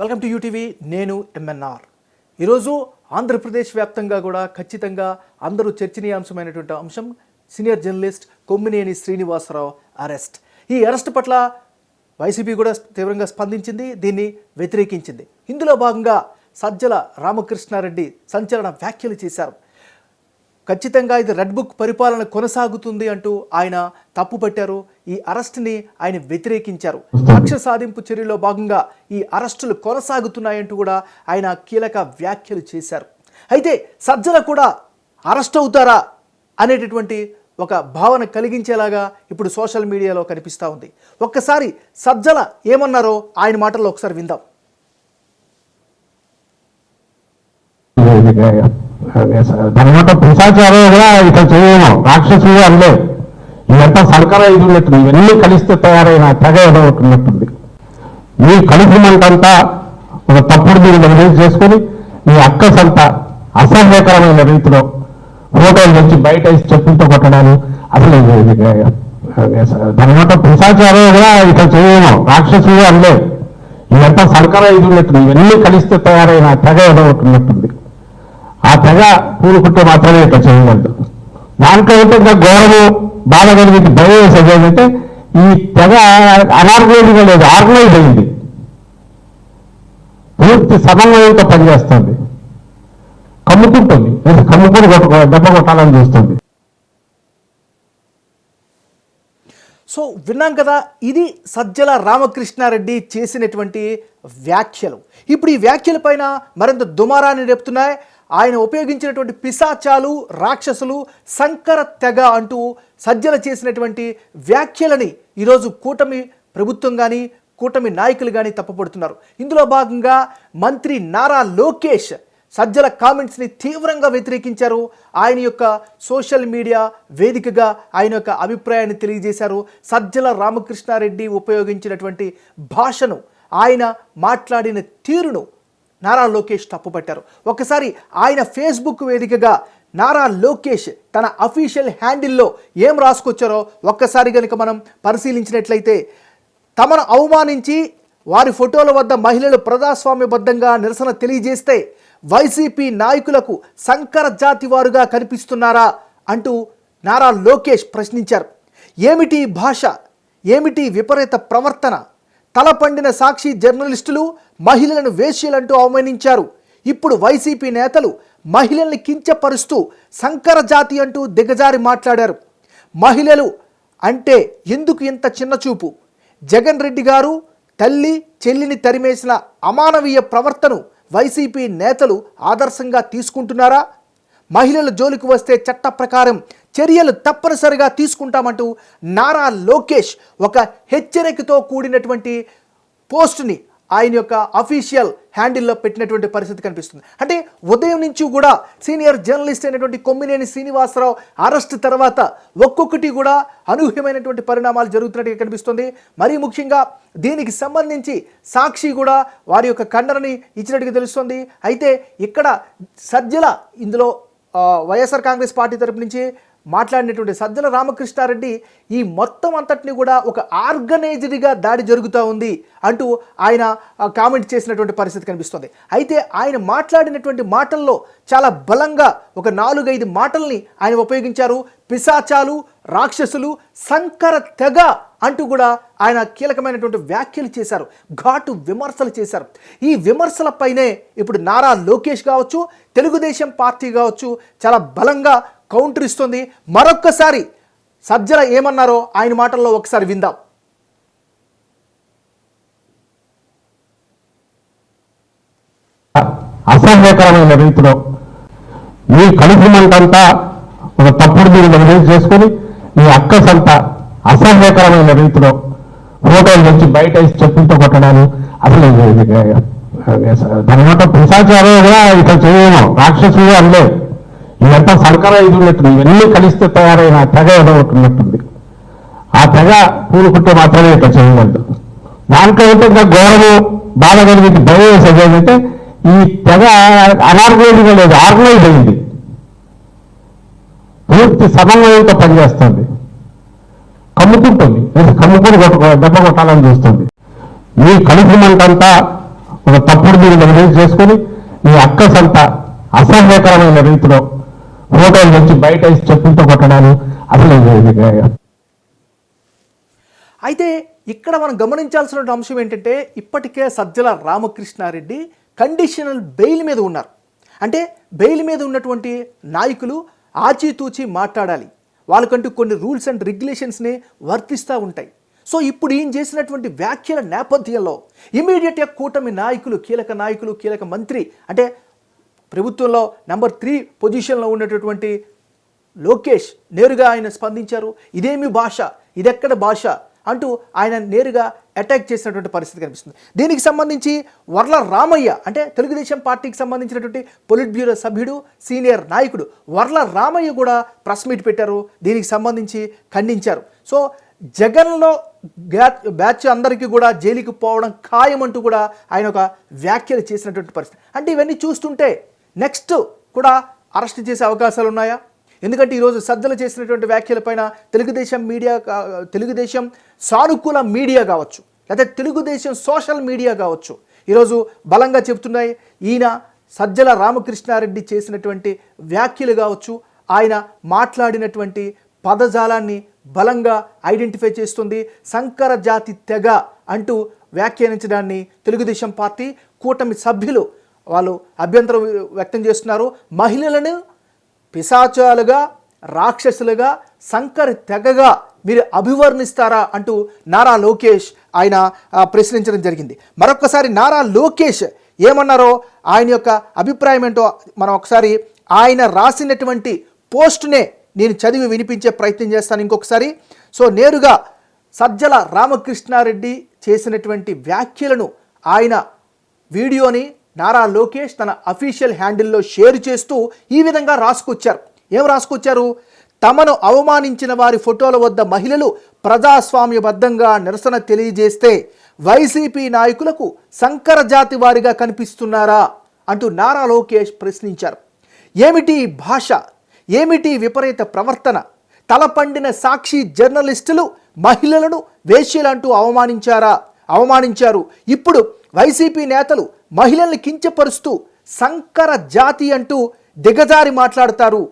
Welcome to UTV. నేను MNR. ఈరోజు ఆంధ్రప్రదేశ్ వ్యాప్తంగా కూడా ఖచ్చితంగా అందరూ చర్చనీయాంశమైనటువంటి అంశం senior journalist Kommineni Srinivasarao arrest. ఈ అరెస్ట్ పట్ల వైసీపీ కూడా తీవ్రంగా స్పందించింది దీన్ని వ్యతిరేకించింది. ఇందులో భాగంగా సజ్జల రామకృష్ణారెడ్డి సంచలన వ్యాఖ్యలు చేశారు. ఖచ్చితంగా ఇది రెడ్ బుక్ పరిపాలన కొనసాగుతుంది అంటూ ఆయన తప్పుపట్టారు ఈ అరెస్ట్ని ఆయన వ్యతిరేకించారు. కక్ష సాధింపు చర్యలో భాగంగా ఈ అరెస్టులు కొనసాగుతున్నాయంటూ కూడా ఆయన కీలక వ్యాఖ్యలు చేశారు. అయితే సజ్జల కూడా అరెస్ట్ అవుతారా అనేటటువంటి ఒక భావన కలిగించేలాగా ఇప్పుడు సోషల్ మీడియాలో కనిపిస్తూ ఉంది. ఒక్కసారి సజ్జల ఏమన్నారో ఆయన మాటల్లో ఒకసారి విందాం. ధర్మట పిశాచారం కూడా ఇతను చేయము రాక్షసులు అనలే ఇదంతా సర్కార ఇది ఉన్నట్టుంది ఇవన్నీ కలిస్తే తయారైన తెగ ఏదో ఉన్నట్టుంది మీ కలుపుమంటంతా ఒక తప్పుడు మీరు నిర్ణయం చేసుకొని మీ అక్కసంతా అసహ్యకరమైన రీతిలో ఫోటోలు నుంచి బయట వేసి చెప్పులతో కొట్టడాలు అసలు ఇది- ఇది- పిశాచారం కూడా ఇతను చేయము రాక్షసులు అనలే ఇదంతా సర్కార ఇది ఉన్నట్టుంది ఇవన్నీ కలిస్తే తయారైన తెగ ఏదో ఉన్నట్టుంది. ఆ తెగ పూనుకుంటే మాత్రమే ఇట్లా చేయగలదు దాంట్లో ఏంటంటే ఇంకా ఘోరము బాధ కలిగింది భయం వేసేది ఏంటంటే ఈ తెగ అనార్గనైజ్గా లేదు ఆర్గనైజ్ అయింది. పూర్తి సమన్వయంతో పనిచేస్తుంది. కమ్ముకుంటుంది. కమ్ముకుని కొట్టు దెబ్బ కొట్టాలని చూస్తుంది. సో విన్నాం కదా ఇది సజ్జల రామకృష్ణారెడ్డి చేసినటువంటి వ్యాఖ్యలు. ఇప్పుడు ఈ వ్యాఖ్యల పైన మరింత దుమారాన్ని రేపుతున్నాయి. ఆయన ఉపయోగించినటువంటి పిశాచాలు రాక్షసులు సంకర తెగ అంటూ సజ్జల చేసినటువంటి వ్యాఖ్యలని ఈరోజు కూటమి ప్రభుత్వం కానీ కూటమి నాయకులు కానీ తప్పపడుతున్నారు. ఇందులో భాగంగా మంత్రి నారా లోకేష్ సజ్జల కామెంట్స్ని తీవ్రంగా వ్యతిరేకించారు. ఆయన యొక్క సోషల్ మీడియా వేదికగా ఆయన యొక్క అభిప్రాయాన్ని తెలియజేశారు. సజ్జల రామకృష్ణారెడ్డి ఉపయోగించినటువంటి భాషను ఆయన మాట్లాడిన తీరును నారా లోకేష్ తప్పుపట్టారు. ఒకసారి ఆయన ఫేస్బుక్ వేదికగా నారా లోకేష్ తన అఫీషియల్ హ్యాండిల్లో ఏం రాసుకొచ్చారో ఒక్కసారి కనుక మనం పరిశీలించినట్లయితే తమను అవమానించి వారి ఫోటోల వద్ద మహిళలు ప్రజాస్వామ్యబద్ధంగా నిరసన తెలియజేస్తే వైసీపీ నాయకులకు సంకర జాతి వారుగా కనిపిస్తున్నారా అంటూ నారా లోకేష్ ప్రశ్నించారు. ఏమిటి భాష? ఏమిటి విపరీత ప్రవర్తన? తలపండిన సాక్షి జర్నలిస్టులు మహిళలను వేశ్యలంటూ అవమానించారు. ఇప్పుడు వైసీపీ నేతలు మహిళల్ని కించపరుస్తూ సంకర జాతి అంటూ దిగజారి మాట్లాడారు. మహిళలు అంటే ఎందుకు ఇంత చిన్న చూపు? జగన్ రెడ్డి గారు తల్లి చెల్లిని తరిమేసిన అమానవీయ ప్రవర్తను వైసీపీ నేతలు ఆదర్శంగా తీసుకుంటున్నారా? మహిళల జోలికి వస్తే చట్ట ప్రకారం చర్యలు తప్పనిసరిగా తీసుకుంటామంటూ నారా లోకేష్ ఒక హెచ్చరికతో కూడినటువంటి పోస్టుని ఆయన యొక్క అఫీషియల్ హ్యాండిల్లో పెట్టినటువంటి పరిస్థితి కనిపిస్తుంది. అంటే ఉదయం నుంచి కూడా సీనియర్ జర్నలిస్ట్ అయినటువంటి కొమ్మినేని శ్రీనివాసరావు అరెస్ట్ తర్వాత ఒక్కొక్కటి కూడా అనూహ్యమైనటువంటి పరిణామాలు జరుగుతున్నట్టుగా కనిపిస్తుంది. మరీ ముఖ్యంగా దీనికి సంబంధించి సాక్షి కూడా వారి యొక్క ఖండనని ఇచ్చినట్టుగా తెలుస్తుంది. అయితే ఇక్కడ సజ్జల ఇందులో వైఎస్ఆర్ కాంగ్రెస్ పార్టీ తరపు నుంచి మాట్లాడినటువంటి సజ్జల రామకృష్ణారెడ్డి ఈ మొత్తం అంతటిని కూడా ఒక ఆర్గనైజ్డ్గా దాడి జరుగుతూ ఉంది అంటూ ఆయన కామెంట్ చేసినటువంటి పరిస్థితి కనిపిస్తుంది. అయితే ఆయన మాట్లాడినటువంటి మాటల్లో చాలా బలంగా ఒక నాలుగైదు మాటల్ని ఆయన ఉపయోగించారు. పిశాచాలు రాక్షసులు సంకర తెగ అంటూ కూడా ఆయన కీలకమైనటువంటి వ్యాఖ్యలు చేశారు. ఘాటు విమర్శలు చేశారు. ఈ విమర్శలపైనే ఇప్పుడు నారా లోకేష్ కావచ్చు తెలుగుదేశం పార్టీ కావచ్చు చాలా బలంగా కౌంటర్ ఇస్తుంది మరొక్కసారి సజ్జల ఏమన్నారో ఆయన మాటల్లో ఒకసారి విందాం అసహ్యకరమైన రీతిలో మీ కలుపు ఒక తప్పుడు మీరు రిలీజ్ చేసుకొని మీ అక్కసంతా అసహ్యకరమైన రీతిలో ఫోటోలు నుంచి బయట వేసి చెప్పులతో కొట్టడాలు అసలు దాని మాట పిశాచారం కూడా ఇట్లా చేయము రాక్షసులు అనలే ఇదంతా సర్కార ఇది ఉన్నట్టుంది ఇవన్నీ కలిస్తే తయారైన తెగ ఏదో ఒకటి ఉన్నట్టుంది. ఆ తెగ పూలుకుంటే మాత్రమే ఇక్కడ చేయగలదు దాంట్లో ఏంటంటే ఇంకా ఘోరము బాధ కలిగింది భయం వేసేది ఏంటంటే ఈ తెగ అనార్గనైజ్గా లేదు ఆర్గనైజ్ అయింది. పూర్తి సమన్వయంతో పనిచేస్తుంది. కమ్ముకుంటుంది. కమ్ముకుని కొట్టు దెబ్బ కొట్టాలని చూస్తుంది. మీ కలుపు మంటంతా ఒక తప్పుడు మీరు నిర్ణయం చేసుకొని మీ అక్క సంత అసహ్యకరమైన రీతిలో హోటల్ నుంచి బయట చెప్పులతో కొట్టడాలు అసలు అయితే ఇక్కడ మనం గమనించాల్సిన అంశం ఏంటంటే ఇప్పటికే సజ్జల రామకృష్ణారెడ్డి కండిషనల్ బెయిల్ మీద ఉన్నారు. అంటే బెయిల్ మీద ఉన్నటువంటి నాయకులు ఆచితూచి మాట్లాడాలి. వాళ్ళకంటూ కొన్ని రూల్స్ అండ్ రెగ్యులేషన్స్ని వర్తిస్తూ ఉంటాయి. సో ఇప్పుడు ఈయన చేసినటువంటి వ్యాఖ్యల నేపథ్యంలో ఇమీడియట్గా కూటమి నాయకులు కీలక నాయకులు కీలక మంత్రి అంటే ప్రభుత్వంలో నెంబర్ త్రీ పొజిషన్లో ఉన్నటువంటి లోకేష్ నేరుగా ఆయన స్పందించారు. ఇదేమి భాష? ఇదెక్కడ భాష? అంటూ ఆయన నేరుగా అటాక్ చేసినటువంటి పరిస్థితి కనిపిస్తుంది. దీనికి సంబంధించి వర్ల రామయ్య అంటే తెలుగుదేశం పార్టీకి సంబంధించినటువంటి పొలిట్ బ్యూరో సభ్యుడు సీనియర్ నాయకుడు వర్ల రామయ్య కూడా ప్రెస్ మీట్ పెట్టారు. దీనికి సంబంధించి ఖండించారు. సో జగన్లో బ్యాచ్ బ్యాచ్ అందరికీ కూడా జైలుకి పోవడం ఖాయమంటూ కూడా ఆయన ఒక వ్యాఖ్యలు చేసినటువంటి పరిస్థితి. అంటే ఇవన్నీ చూస్తుంటే నెక్స్ట్ కూడా అరెస్ట్ చేసే అవకాశాలు ఉన్నాయా? ఎందుకంటే ఈరోజు సజ్జలు చేసినటువంటి వ్యాఖ్యలపైన తెలుగుదేశం మీడియా తెలుగుదేశం సానుకూల మీడియా కావచ్చు. లేదా తెలుగుదేశం సోషల్ మీడియా కావచ్చు. ఈరోజు బలంగా చెబుతున్నాయి ఈయన సజ్జల రామకృష్ణారెడ్డి చేసినటువంటి వ్యాఖ్యలు కావచ్చు ఆయన మాట్లాడినటువంటి పదజాలాన్ని బలంగా ఐడెంటిఫై చేస్తుంది సంకర జాతి తెగ అంటూ వ్యాఖ్యానించడాన్ని తెలుగుదేశం పార్టీ కూటమి సభ్యులు వాళ్ళు అభ్యంతరం వ్యక్తం చేస్తున్నారు. మహిళలను పిశాచాలుగా రాక్షసులుగా సంకరి తెగగా మీరు అభివర్ణిస్తారా అంటూ నారా లోకేష్ ఆయన ప్రశ్నించడం జరిగింది. మరొకసారి నారా లోకేష్ ఏమన్నారో ఆయన యొక్క అభిప్రాయం ఏంటో మనం ఒకసారి ఆయన రాసినటువంటి పోస్ట్నే నేను చదివి వినిపించే ప్రయత్నం చేస్తాను ఇంకొకసారి. సో నేరుగా సజ్జల రామకృష్ణారెడ్డి చేసినటువంటి వ్యాఖ్యలను ఆయన వీడియోని నారా లోకేష్ తన అఫీషియల్ హ్యాండిల్లో షేర్ చేస్తూ ఈ విధంగా రాసుకొచ్చారు. ఏం రాసుకొచ్చారు? తమను అవమానించిన వారి ఫోటోల వద్ద మహిళలు ప్రజాస్వామ్యబద్ధంగా నిరసన తెలియజేస్తే వైసీపీ నాయకులకు సంకర జాతి వారిగా కనిపిస్తున్నారా? అంటూ నారా లోకేష్ ప్రశ్నించారు. ఏమిటి భాష? ఏమిటి విపరీత ప్రవర్తన? తలపండిన సాక్షి జర్నలిస్టులు మహిళలను వేశ్యలంటూ అవమానించారా? అవమానించారు. ఇప్పుడు వైసీపీ నేతలు మహిళల్ని కించపరుస్తూ సంకర జాతి అంటూ దిగజారి మాట్లాడతారు.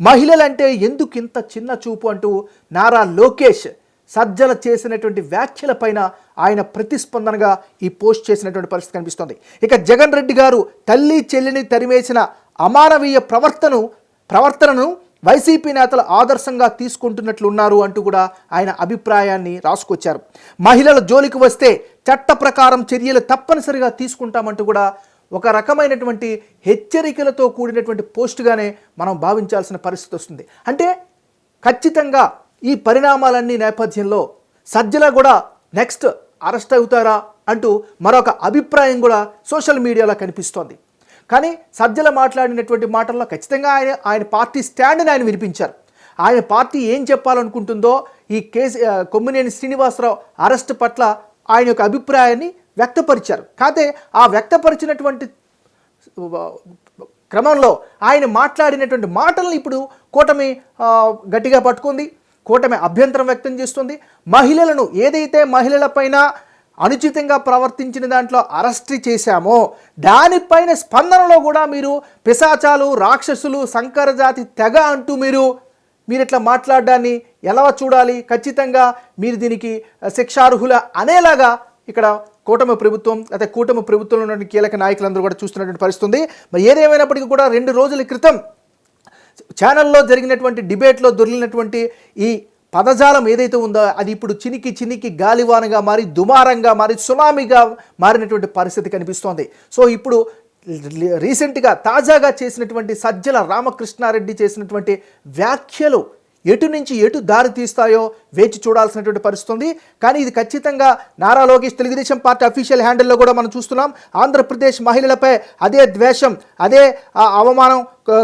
మహిళలంటే ఎందుకు ఇంత చిన్న చూపు అంటూ నారా లోకేష్ సజ్జల చేసినటువంటి వ్యాఖ్యలపైన ఆయన ప్రతిస్పందనగా ఈ పోస్ట్ చేసినటువంటి పరిస్థితి కనిపిస్తోంది. ఇక జగన్ రెడ్డి గారు తల్లి చెల్లిని తరిమేసిన అమానవీయ ప్రవర్తను ప్రవర్తనను వైసీపీ నేతలు ఆదర్శంగా తీసుకుంటున్నట్లున్నారు అంటూ కూడా ఆయన అభిప్రాయాన్ని రాసుకొచ్చారు. మహిళల జోలికి వస్తే చట్ట ప్రకారం చర్యలు తప్పనిసరిగా తీసుకుంటామంటూ కూడా ఒక రకమైనటువంటి హెచ్చరికలతో కూడినటువంటి పోస్టుగానే మనం భావించాల్సిన పరిస్థితి వస్తుంది. అంటే ఖచ్చితంగా ఈ పరిణామాలన్నీ నేపథ్యంలో సజ్జల కూడా నెక్స్ట్ అరెస్ట్ అవుతారా అంటూ మరొక అభిప్రాయం కూడా సోషల్ మీడియాలో కనిపిస్తోంది. కానీ సజ్జల మాట్లాడినటువంటి మాటల్లో ఖచ్చితంగా ఆయన ఆయన పార్టీ స్టాండ్ని ఆయన వినిపించారు. ఆయన పార్టీ ఏం చెప్పాలనుకుంటుందో ఈ కేసు కొమ్మినేని శ్రీనివాసరావు అరెస్ట్ పట్ల ఆయన యొక్క అభిప్రాయాన్ని వ్యక్తపరిచారు. కాకపోతే ఆ వ్యక్తపరిచినటువంటి క్రమంలో ఆయన మాట్లాడినటువంటి మాటలను ఇప్పుడు కూటమి గట్టిగా పట్టుకుంది. కూటమి అభ్యంతరం వ్యక్తం చేస్తుంది. మహిళలను ఏదైతే మహిళలపైన అనుచితంగా ప్రవర్తించిన దాంట్లో అరెస్ట్ చేశామో. దానిపైన స్పందనలో కూడా మీరు పిశాచాలు రాక్షసులు సంకరజాతి తెగ అంటూ మీరు మీరు ఇట్లా మాట్లాడడాన్ని ఎలా చూడాలి? ఖచ్చితంగా మీరు దీనికి శిక్షార్హుల అనేలాగా ఇక్కడ కూటమి ప్రభుత్వం అయితే కూటమి ప్రభుత్వంలో ఉన్నటువంటి కీలక నాయకులందరూ కూడా చూస్తున్నటువంటి పరిస్థితుంది. మరి ఏదేమైనప్పటికీ కూడా రెండు రోజుల క్రితం ఛానల్లో జరిగినటువంటి డిబేట్లో దొరికినటువంటి ఈ పదజాలం ఏదైతే ఉందో అది ఇప్పుడు చినికి చినికి గాలివానగా మారి దుమారంగా మారి సునామీగా మారినటువంటి పరిస్థితి కనిపిస్తోంది. సో ఇప్పుడు రీసెంట్గా తాజాగా చేసినటువంటి సజ్జల రామకృష్ణారెడ్డి చేసినటువంటి వ్యాఖ్యలు ఎటు నుంచి ఎటు దారి తీస్తాయో వేచి చూడాల్సినటువంటి పరిస్థితి ఉంది. కానీ ఇది ఖచ్చితంగా నారా లోకేష్ తెలుగుదేశం పార్టీ అఫీషియల్ హ్యాండిల్లో కూడా మనం చూస్తున్నాం. ఆంధ్రప్రదేశ్ మహిళలపై అదే ద్వేషం అదే అవమానం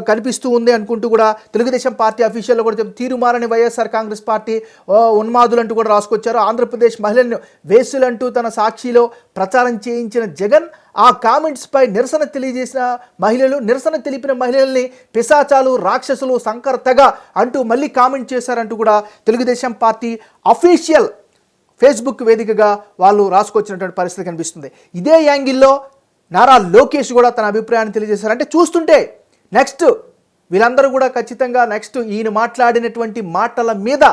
కనిపిస్తూ ఉంది అనుకుంటూ కూడా తెలుగుదేశం పార్టీ అఫీషియల్లో కూడా తీరుమారని వైఎస్ఆర్ కాంగ్రెస్ పార్టీ ఓ, ఉన్మాదులంటూ కూడా రాసుకొచ్చారు. ఆంధ్రప్రదేశ్ మహిళలను వేసులంటూ తన సాక్షిలో ప్రచారం చేయించిన జగన్ ఆ కామెంట్స్పై నిరసన తెలియజేసిన మహిళలు నిరసన తెలిపిన మహిళల్ని పిశాచాలు రాక్షసులు సంకర్తగా అంటూ మళ్ళీ కామెంట్ చేశారంటూ కూడా తెలుగుదేశం పార్టీ అఫీషియల్ ఫేస్బుక్ వేదికగా వాళ్ళు రాసుకొచ్చినటువంటి పరిస్థితి కనిపిస్తుంది. ఇదే యాంగిల్లో నారా లోకేష్ కూడా తన అభిప్రాయాన్ని తెలియజేశారు. అంటే చూస్తుంటే నెక్స్ట్ వీళ్ళందరూ కూడా ఖచ్చితంగా నెక్స్ట్ ఈయన మాట్లాడినటువంటి మాటల మీద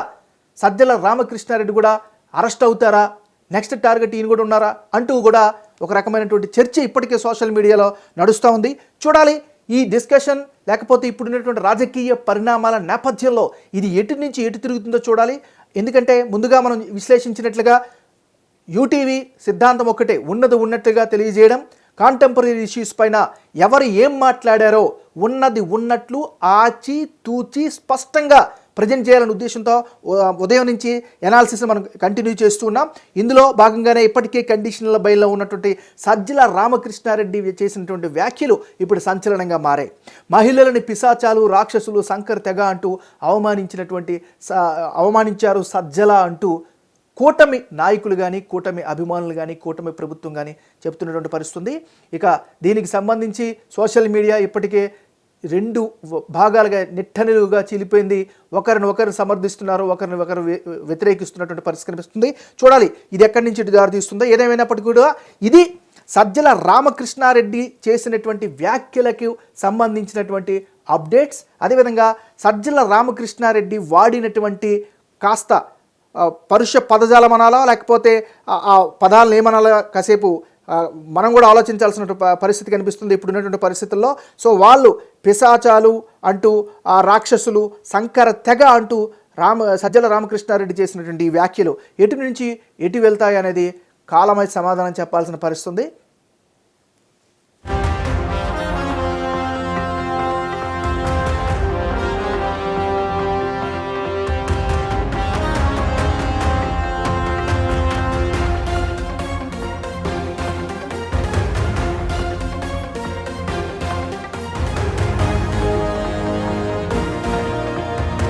సజ్జల రామకృష్ణారెడ్డి కూడా అరెస్ట్ అవుతారా? నెక్స్ట్ టార్గెట్ ఈయన కూడా ఉన్నారా అంటూ కూడా ఒక రకమైనటువంటి చర్చ ఇప్పటికే సోషల్ మీడియాలో నడుస్తూ ఉంది. చూడాలి ఈ డిస్కషన్ లేకపోతే ఇప్పుడున్నటువంటి రాజకీయ పరిణామాల నేపథ్యంలో ఇది ఎటు నుంచి ఎటు తిరుగుతుందో చూడాలి. ఎందుకంటే ముందుగా మనం విశ్లేషించినట్లుగా యూటీవీ సిద్ధాంతం ఒక్కటే ఉన్నది ఉన్నట్టుగా తెలియజేయడం కాంటెంపరీ ఇష్యూస్ పైన ఎవరు ఏం మాట్లాడారో ఉన్నది ఉన్నట్లు ఆచి తూచి స్పష్టంగా ప్రజెంట్ చేయాలనే ఉద్దేశంతో ఉదయం నుంచి ఎనాలిసిస్ మనం కంటిన్యూ చేస్తూ ఉన్నాం. ఇందులో భాగంగానే ఇప్పటికే కండిషన్ల బయల్లో ఉన్నటువంటి సజ్జల రామకృష్ణారెడ్డి చేసినటువంటి వ్యాఖ్యలు ఇప్పుడు సంచలనంగా మారాయి. మహిళలని పిశాచాలు రాక్షసులు శంకర్ తెగ అంటూ అవమానించినటువంటి స- అవమానించారు సజ్జల అంటూ కూటమి నాయకులు కానీ కూటమి అభిమానులు కానీ కూటమి ప్రభుత్వం కానీ చెప్తున్నటువంటి పరిస్థితి ఇక దీనికి సంబంధించి సోషల్ మీడియా ఇప్పటికే రెండు భాగాలుగా నిట్టనిలుగా చీలిపోయింది. ఒకరిని ఒకరిని సమర్థిస్తున్నారు ఒకరిని ఒకరు వ్యతిరేకిస్తున్నటువంటి పరిస్థితి కనిపిస్తుంది. చూడాలి ఇది ఎక్కడి నుంచి ఇటు దారితీస్తుందో ఏదేమైనప్పటికీ కూడా ఇది సజ్జల రామకృష్ణారెడ్డి చేసినటువంటి వ్యాఖ్యలకు సంబంధించినటువంటి అప్డేట్స్. అదేవిధంగా సజ్జల రామకృష్ణారెడ్డి వాడినటువంటి కాస్త పరుష పదజాలం అనాలా లేకపోతే ఆ- పదాలను ఏమనాలా? కాసేపు మనం కూడా ఆలోచించాల్సిన పరిస్థితి కనిపిస్తుంది ఇప్పుడు ఉన్నటువంటి పరిస్థితుల్లో. సో వాళ్ళు పిశాచాలు అంటూ ఆ రాక్షసులు సంకర తెగ అంటూ రామ సజ్జల రామకృష్ణారెడ్డి చేసినటువంటి ఈ వ్యాఖ్యలు ఎటు నుంచి ఎటు వెళ్తాయి అనేది కాలమై సమాధానం చెప్పాల్సిన పరిస్థితి